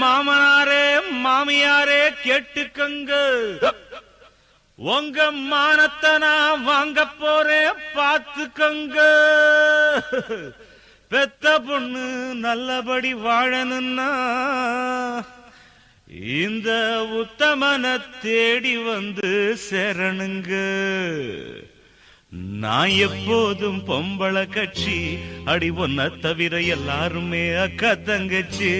மாமனாரே மாமியாரே கேட்டுக்கங்க. உங்க மானத்தை நான் வாங்க போறேன் பார்த்துக்கங்க. பெத்த பொண்ணு நல்லபடி வாழணும்னா இந்த உத்தமன தேடி வந்து சேரணுங்க. நான் எப்போதும் பொம்பளை கட்சி. அடி ஒன்ன தவிர எல்லாருமே அக்கா தங்கச்சி.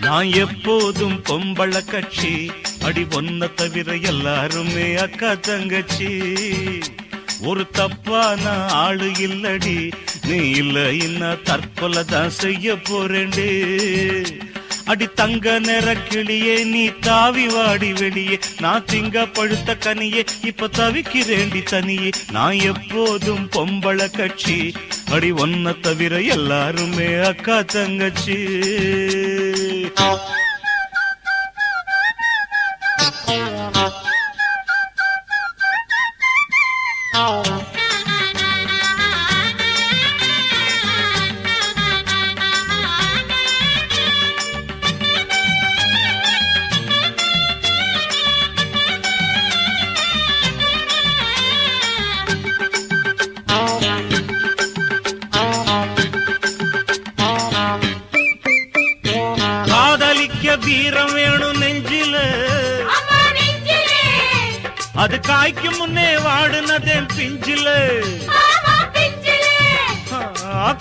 நான் எப்போதும் பொம்பளை கட்சி. அடி ஒன்ன தவிர எல்லாருமே அக்கா தங்கச்சி. ஒரு தப்பான ஆளு இல்லடி. நீ இல்ல இன்ன தற்கொலை தான் செய்ய போறேண்டு அடி தங்க நிற கிளியே நீ தாவி வாடி வெளியே. நான் திங்க பழுத்த கனியே இப்ப தவிக்கிறேண்டி தனியே. நான் எப்போதும் பொம்பள கட்சி. அடி ஒன்ன தவிர எல்லாருமே அக்கா தங்கச்சி. down. அது காய்க்கும் முன்னே வாடுனதேன் பிஞ்சில.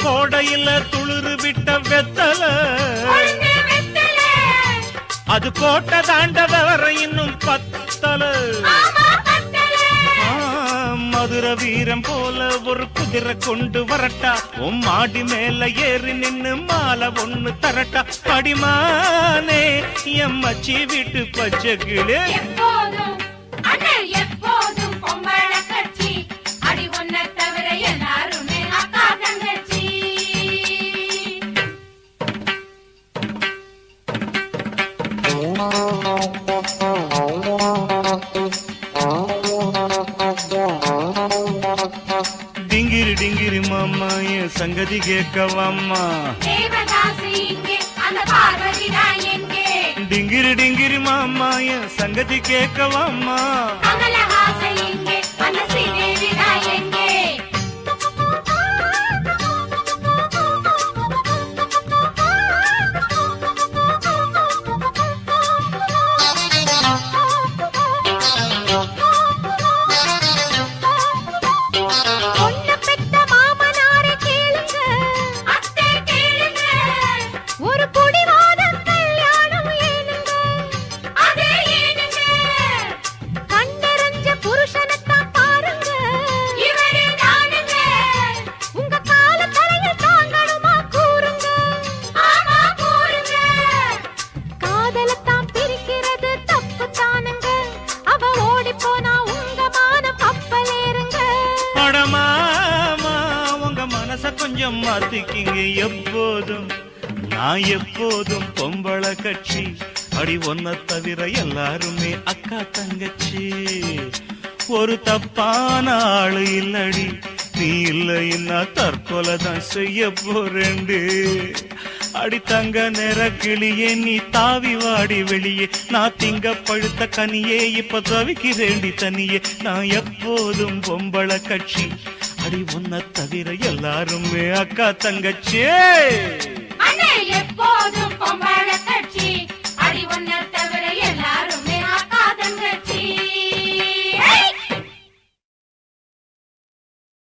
கோடையில துளிரு விட்ட வெத்தல. அது கோட்டை தாண்ட விவர இன்னும் பத்தல. மதுர வீரம் போல ஒரு குதிரை கொண்டு வரட்டா. உன் மாடி மேல ஏறி நின்னு மாலை ஒண்ணு தரட்டா. படிமானே எம்மச்சி வீட்டு பச்சை சங்கதி கேட்கவாம்மா டிங்கிரி டிங்கிரி மாமா என் சங்கதி கேட்கவாம்மா மனச மாத்திக்கிங்க எப்போதும். நான் எப்போதும் பொம்பளை கட்சி. அடி ஒன்ன தவிர எல்லாருமே அக்கா தங்கச்சி. ஒரு தப்பான ஆளு இல்லடி. நீ இல்லைன்னா தற்கொலை தான் செய்ய போறேண்டு அடி தங்க நிற கிளியே நீ தாவி வாடி வெளியே. நான் திங்க பழுத்த கனியே இப்ப தவிக்கிறேண்டி தனியே. நான் எப்போதும் பொம்பளை கட்சி. அடி ஒன்ன தவிர எல்லாருமே அக்கா தங்கச்சே.